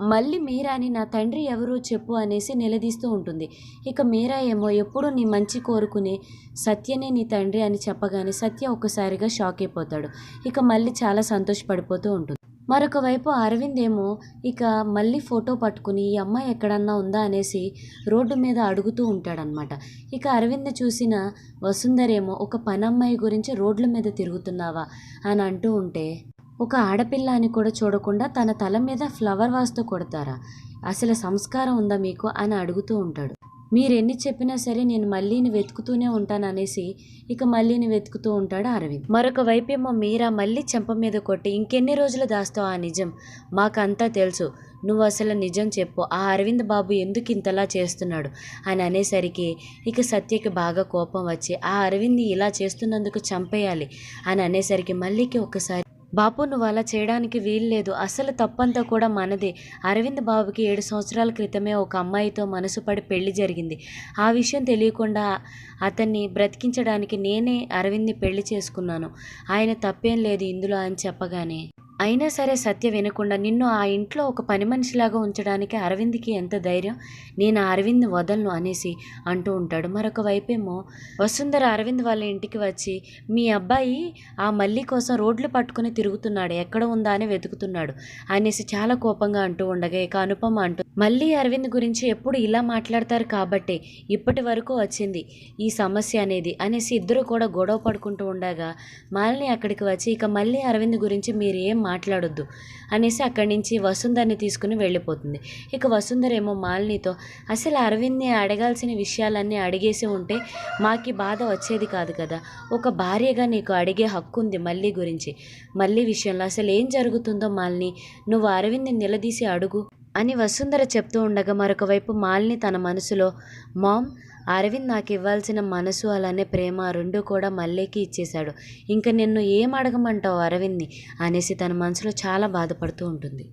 మళ్ళీ మీరాని నా తండ్రి ఎవరు చెప్పు అనేసి నిలదీస్తూ ఉంటుంది. ఇక మీరా ఏమో ఎప్పుడు నీ మంచి కోరుకునే సత్యనే నీ తండ్రి అని చెప్పగానే సత్య ఒక్కసారిగా షాక్ అయిపోతాడు. ఇక మళ్ళీ చాలా సంతోషపడిపోతూ ఉంటుంది. మరొక వైపు అరవింద్ ఏమో ఇక మళ్ళీ ఫోటో పట్టుకుని ఈ అమ్మాయి ఎక్కడన్నా ఉందా అనేసి రోడ్డు మీద అడుగుతూ ఉంటాడనమాట ఇక అరవింద్ చూసిన వసుంధరేమో ఒక పనమ్మాయి గురించి రోడ్ల మీద తిరుగుతున్నావా? అని అంటూ ఉంటే ఒక ఆడపిల్ల అని కూడా చూడకుండా తన తల మీద ఫ్లవర్ వాస్తో కొడతారా? అసలు సంస్కారం ఉందా మీకు? అని అడుగుతూ ఉంటాడు. మీరెన్ని చెప్పినా సరే నేను మళ్ళీని వెతుకుతూనే ఉంటాననేసి ఇక మళ్ళీని వెతుకుతూ ఉంటాడు అరవింద్. మరొక వైపేమో మీరా మళ్ళీ చెంప మీద కొట్టి ఇంకెన్ని రోజులు దాస్తావు ఆ నిజం? మాకంతా తెలుసు. నువ్వు అసలు నిజం చెప్పు. ఆ అరవింద్ బాబు ఎందుకు ఇంతలా చేస్తున్నాడు? అని అనేసరికి ఇక సత్యకి బాగా కోపం వచ్చి ఆ అరవింద్ ఇలా చేస్తున్నందుకు చంపేయాలి అని అనేసరికి మళ్ళీకి ఒక్కసారి బాపు నువ్వు అలా చేయడానికి వీల్లేదు. అసలు తప్పంతా కూడా మనదే. అరవింద్ బాబుకి ఏడు సంవత్సరాల క్రితమే ఒక అమ్మాయితో మనసు పడి పెళ్ళి జరిగింది. ఆ విషయం తెలియకుండా అతన్ని బ్రతికించడానికి నేనే అరవింద్ని పెళ్ళి చేసుకున్నాను. ఆయన తప్పేం లేదు ఇందులో అని చెప్పగానే. అయినా సరే సత్య వినకుండా నిన్ను ఆ ఇంట్లో ఒక పని మనిషిలాగా ఉంచడానికి అరవింద్కి ఎంత ధైర్యం? నేను ఆ అరవింద్ వదలను అనేసి అంటూ ఉంటాడు. మరొక వైపేమో వసుంధర అరవింద్ వాళ్ళ ఇంటికి వచ్చి మీ అబ్బాయి ఆ మల్లి కోసం రోడ్లు పట్టుకుని తిరుగుతున్నాడు. ఎక్కడ ఉందా అని వెతుకుతున్నాడు అనేసి చాలా కోపంగా అంటూ ఉండగా ఇక అనుపమ అంటూ మళ్ళీ అరవింద్ గురించి ఎప్పుడు ఇలా మాట్లాడతారు కాబట్టి ఇప్పటి వరకు వచ్చింది ఈ సమస్య అనేది అనేసి ఇద్దరు కూడా గొడవ పడుకుంటూ ఉండగా మాలిని అక్కడికి వచ్చి ఇక మళ్ళీ అరవింద్ గురించి మీరు ఏం మాట్లాడొద్దు అనేసి అక్కడి నుంచి వసుంధరని తీసుకుని వెళ్ళిపోతుంది. ఇక వసుంధర ఏమో మాలినితో అసలు అరవింద్ని అడగాల్సిన విషయాలన్నీ అడిగేసి ఉంటే మాకి బాధ వచ్చేది కాదు కదా. ఒక భార్యగా నీకు అడిగే హక్కు ఉంది మళ్ళీ గురించి. మళ్ళీ విషయంలో అసలు ఏం జరుగుతుందో మాలిని నువ్వు అరవింద్ని నిలదీసి అడుగు అని వసుంధర చెప్తూ ఉండగా మరొక వైపు మాలిని తన మనసులో మామ్ అరవింద్ నాకు ఇవ్వాల్సిన మనసు అలానే ప్రేమ రెండు కూడా మల్లేకి ఇచ్చేశాడు. ఇంక నిన్ను ఏం అడగమంటావు అరవింద్ని? అనేసి తన మనసులో చాలా బాధపడుతూ ఉంటుంది.